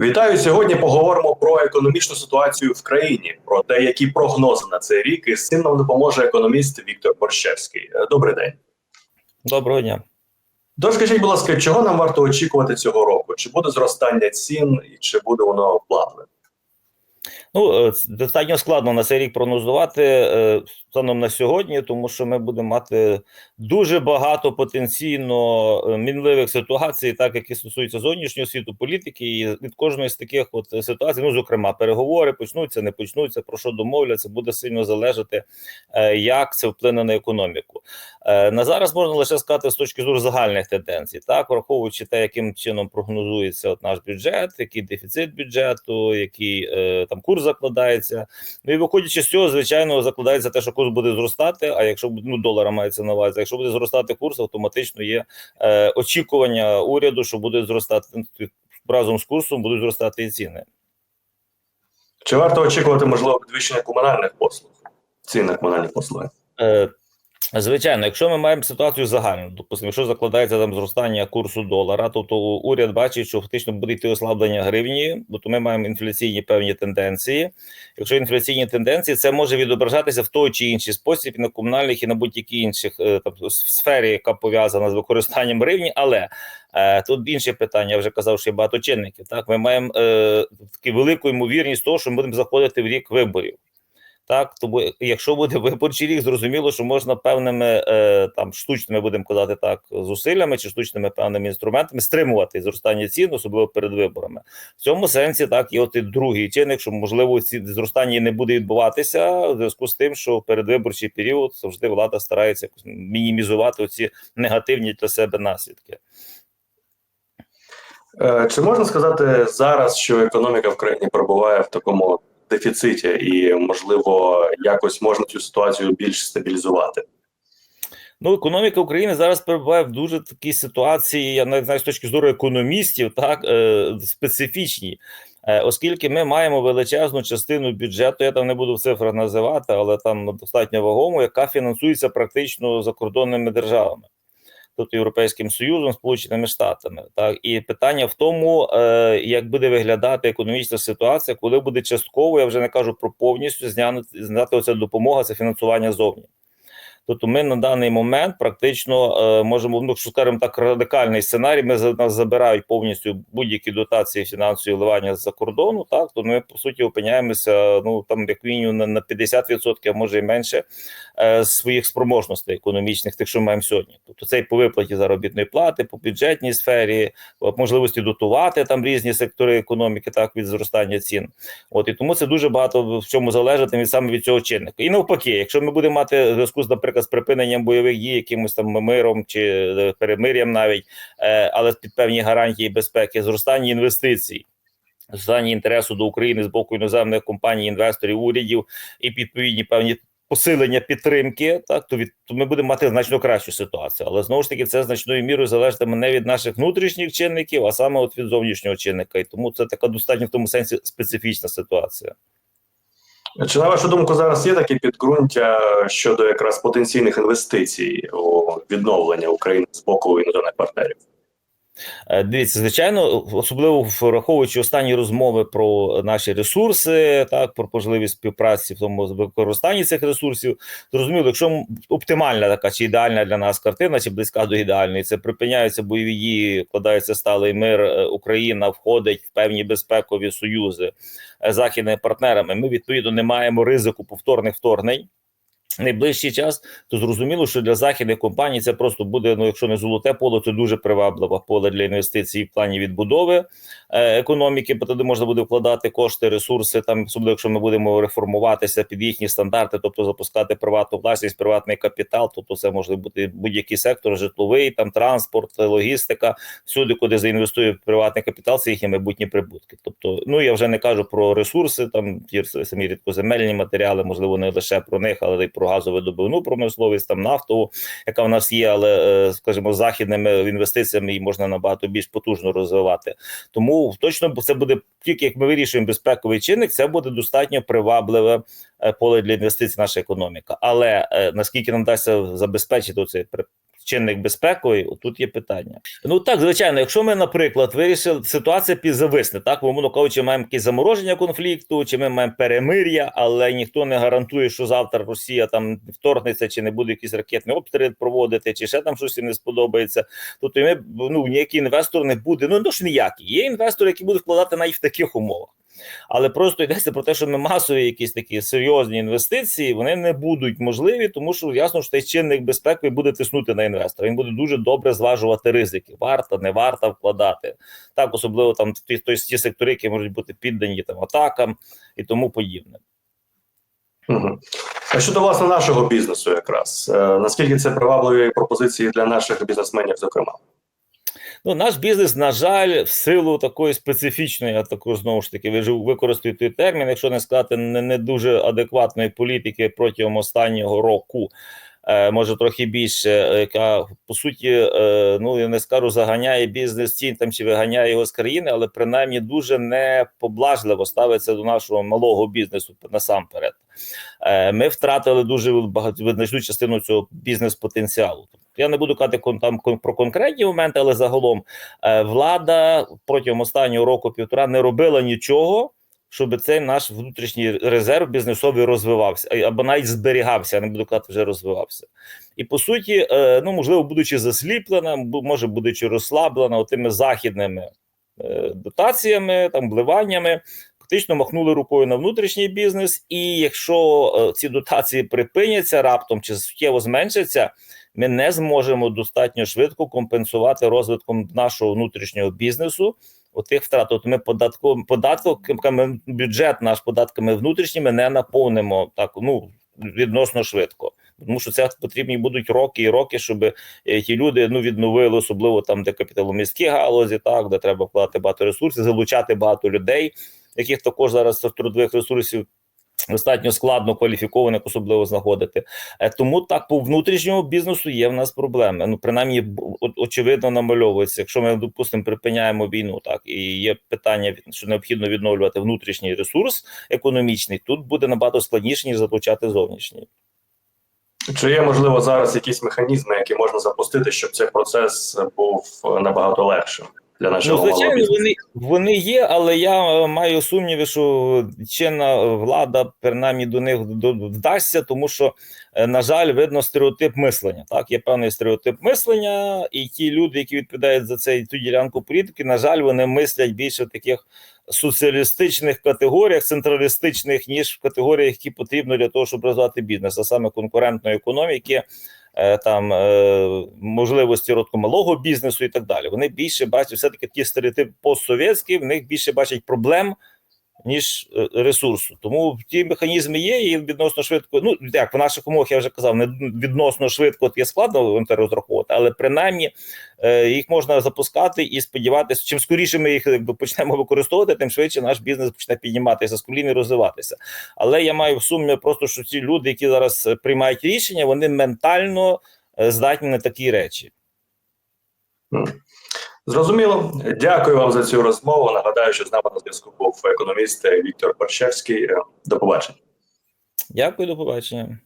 Вітаю! Сьогодні поговоримо про економічну ситуацію в країні, про те, які прогнози на цей рік, і з цим нам допоможе економіст Віктор Борщевський. Е, Добрий день. Доброго дня. Тож скажіть, будь ласка, чого нам варто очікувати цього року? Чи буде зростання цін, і чи буде воно плавним? Ну е, достатньо складно на цей рік прогнозувати е, станом на сьогодні, тому що ми будемо мати дуже багато потенційно е, мінливих ситуацій, так які стосуються зовнішнього світу, політики, і від кожної з таких от ситуацій, ну зокрема, переговори почнуться, не почнуться, про що домовляться, буде сильно залежати, як це вплине на економіку. На зараз можна лише сказати з точки зору загальних тенденцій, так враховуючи те, яким чином прогнозується от наш бюджет, який дефіцит бюджету, який там курс закладається. Ну і виходячи з цього, звичайно, закладається те, що курс буде зростати. А якщо ну долара мається на увазі, якщо буде зростати курс, автоматично є е, очікування уряду, що буде зростати разом з курсом, будуть зростати і ціни. Чи варто очікувати можливо підвищення комунальних послуг? Цін на комунальні послуги? Е, Звичайно, якщо ми маємо ситуацію загальну, допустимо, якщо закладається там зростання курсу долара, то, то уряд бачить, що фактично буде йти ослаблення гривні, бо то ми маємо інфляційні певні тенденції. Якщо інфляційні тенденції, це може відображатися в той чи інший спосіб і на комунальних і на будь-яких інших е, там, сфері, яка пов'язана з використанням гривні. Але е, тут інше питання, я вже казав, що є багато чинників. Так, ми маємо е, таку велику ймовірність того, що ми будемо заходити в рік виборів. Так, тому якщо буде виборчий рік, зрозуміло, що можна певними е, там штучними, будемо казати так, зусиллями чи штучними певними інструментами стримувати зростання цін, особливо перед виборами. В цьому сенсі так є от і другий чинник, що можливо ці зростання не буде відбуватися в зв'язку з тим, що передвиборчий період завжди влада старається мінімізувати оці негативні для себе наслідки. Е, Чи можна сказати зараз, що економіка в країні перебуває в такому дефіциті, і можливо якось можна цю ситуацію більш стабілізувати? Ну, економіка України зараз перебуває в дуже такій ситуації, я навіть знаю з точки зору економістів, так е, специфічній. Е, Оскільки ми маємо величезну частину бюджету, я там не буду в цифрах називати, але там достатньо вагому, яка фінансується практично закордонними державами, тобто Європейським Союзом, Сполученими Штатами. Так і питання в тому, е, як буде виглядати економічна ситуація, коли буде частково, я вже не кажу про повністю зняти зняти оця допомога, це фінансування зовні. Тобто ми на даний момент практично е, можемо, ну скажімо так, радикальний сценарій. Ми за нас забирають повністю будь-які дотації фінансові вливання з-за кордону. Так то ми по суті опиняємося. Ну там як мінімум на, на 50%, а може і менше своїх спроможностей економічних, тих, що ми маємо сьогодні. Тобто це і по виплаті заробітної плати, по бюджетній сфері, можливості дотувати там різні сектори економіки, так від зростання цін. От і тому це дуже багато в чому залежатиме від саме від цього чинника. І навпаки, якщо ми будемо мати зв'язку з, наприклад, з припиненням бойових дій, якимось там миром чи е, перемир'ям, навіть е, але під певні гарантії безпеки, зростання інвестицій. Зростання інтересу до України з боку іноземних компаній, інвесторів, урядів і відповідні певні посилення підтримки, так то від то ми будемо мати значно кращу ситуацію. Але знову ж таки, це значною мірою залежатиме не від наших внутрішніх чинників, а саме от від зовнішнього чинника. І тому це така достатньо в тому сенсі специфічна ситуація. Чи на вашу думку зараз є таке підґрунтя щодо якраз потенційних інвестицій у відновлення України з боку іноземних партнерів? Е, Дивіться, звичайно, особливо враховуючи останні розмови про наші ресурси, так про можливість співпраці в тому використанні цих ресурсів. Зрозуміло, якщо оптимальна така чи ідеальна для нас картина, чи близька до ідеальної, це припиняються бойові дії, вкладається сталий мир. е, Україна входить в певні безпекові союзи е, з західними партнерами. Ми відповідно не маємо ризику повторних вторгнень. Найближчий час, то зрозуміло, що для західних компаній це просто буде, ну якщо не золоте поле, то дуже привабливе поле для інвестицій в плані відбудови е, економіки, бо туди можна буде вкладати кошти, ресурси, там особливо, якщо ми будемо реформуватися під їхні стандарти, тобто запускати приватну власність, приватний капітал, тобто це може бути будь-який сектор, житловий, там транспорт, логістика, всюди, куди заінвестує приватний капітал, це їхні майбутні прибутки. Тобто, ну я вже не кажу про ресурси, там ті самі рідкоземельні матеріали, можливо, не лише про них, але й про газовидобувну промисловість, там нафтову, яка в нас є, але е, скажімо, західними інвестиціями її можна набагато більш потужно розвивати. Тому точно це буде тільки як ми вирішуємо безпековий чинник, це буде достатньо привабливе е, поле для інвестицій наша економіка. Але е, наскільки нам вдасться забезпечити цей чинник безпековий, тут є питання. Ну так, звичайно, якщо ми, наприклад, вирішили ситуація підзависне, так умовно кажучи, маємо якесь замороження конфлікту, чи ми маємо перемир'я, але ніхто не гарантує, що завтра Росія там вторгнеться, чи не буде якісь ракетні обстріли проводити, чи ще там щось не сподобається. Тобто ми ну ніякий інвестор не буде. Ну то ж ніякий. Є інвестори, які будуть вкладати навіть в таких умовах. Але просто йдеться про те, що ми масові якісь такі серйозні інвестиції вони не будуть можливі, тому що ясно, що цей чинник безпеки буде тиснути на інвестора. Він буде дуже добре зважувати ризики. Варто, не варто вкладати. Так, особливо там ті, ті сектори, які можуть бути піддані там атакам і тому подібне. Угу. А щодо власне нашого бізнесу, якраз е, наскільки це привабливі пропозиції для наших бізнесменів, зокрема? Ну, наш бізнес, на жаль, в силу такої специфічної, я також знову ж таки ви використаю той термін, якщо не сказати не, не дуже адекватної політики протягом останнього року. Е, може трохи більше, е, яка по суті, е, ну я не скажу, заганяє бізнес тінь там чи виганяє його з країни, але принаймні дуже непоблажливо ставиться до нашого малого бізнесу насамперед. Ми втратили дуже багато значну частину цього бізнес-потенціалу. Я не буду казати там про конкретні моменти, але загалом е, влада протягом останнього року півтора не робила нічого, щоб цей наш внутрішній резерв бізнесовий розвивався або навіть зберігався, не буду казати, вже розвивався. І по суті, е, ну можливо, будучи засліплена, може будучи розслаблена тими західними е, дотаціями, там вливаннями. Фактично махнули рукою на внутрішній бізнес, і якщо е, ці дотації припиняться раптом чи суттєво зменшаться, ми не зможемо достатньо швидко компенсувати розвитком нашого внутрішнього бізнесу. Отих втрат От ми податком податками бюджет наш податками внутрішніми не наповнимо так. Ну відносно швидко. Тому що це потрібні будуть роки і роки, щоб е, ті люди ну відновили, особливо там, де капіталомістські галузі, так де треба вкладати багато ресурсів, залучати багато людей, яких також зараз трудових ресурсів достатньо складно кваліфікованих, особливо знаходити. Е, Тому так по внутрішньому бізнесу є в нас проблеми. Ну принаймні, очевидно, намальовується. Якщо ми допустимо припиняємо війну, так і є питання, що необхідно відновлювати внутрішній ресурс економічний. Тут буде набагато складніше ніж залучати зовнішній. Чи є можливо зараз якісь механізми, які можна запустити, щоб цей процес був набагато легшим? Для нашого ну, звичайно, вони вони є, але я маю сумніви, що чинна влада принаймні до них вдасться, тому що, е, на жаль, видно стереотип мислення. Так, є певний стереотип мислення, і ті люди, які відповідають за цей ту ділянку політики, на жаль, вони мислять більше в таких соціалістичних категоріях, централістичних, ніж в категоріях, які потрібно для того, щоб розвивати бізнес, а саме конкурентної економіки. Там е, можливості родку малого бізнесу і так далі. Вони більше бачать все таки ті стереотип постсовєтські, в них більше бачать проблем ніж е, ресурсу. Тому ті механізми є і відносно швидко. Ну як в наших умовах я вже казав, не відносно швидко є складно розраховувати, але принаймні е, їх можна запускати і сподіватися, чим скоріше ми їх якби, почнемо використовувати, тим швидше наш бізнес почне підніматися з колін і розвиватися. Але я маю сумнів, просто що ці люди, які зараз приймають рішення, вони ментально здатні на такі речі. Зрозуміло, дякую вам за цю розмову. Нагадаю, що з нами на зв'язку був економіст Віктор Борщевський. До побачення. Дякую, до побачення.